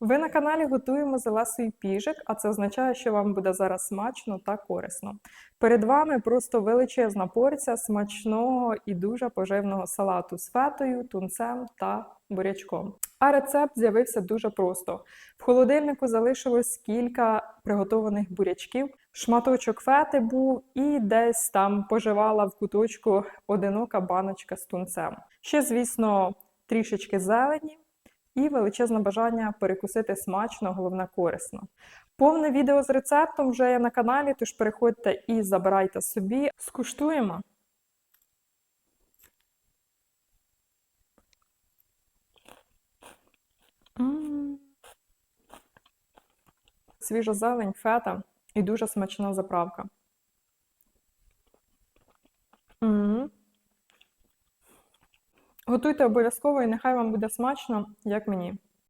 Ви на каналі готуємо з Елесою піжик, а це означає, що вам буде зараз смачно та корисно. Перед вами просто величезна порція смачного і дуже поживного салату з фетою, тунцем та бурячком. А рецепт з'явився дуже просто. В холодильнику залишилось кілька приготованих бурячків, шматочок фети був і десь там поживала в куточку одинока баночка з тунцем. Ще, звісно, трішечки зелені і величезне бажання перекусити смачно, головне корисно. Повне відео з рецептом вже є на каналі, тож переходьте і забирайте собі. Скуштуємо. Свіжа зелень, фета і дуже смачна заправка. Готуйте обов'язково і нехай вам буде смачно, як мені.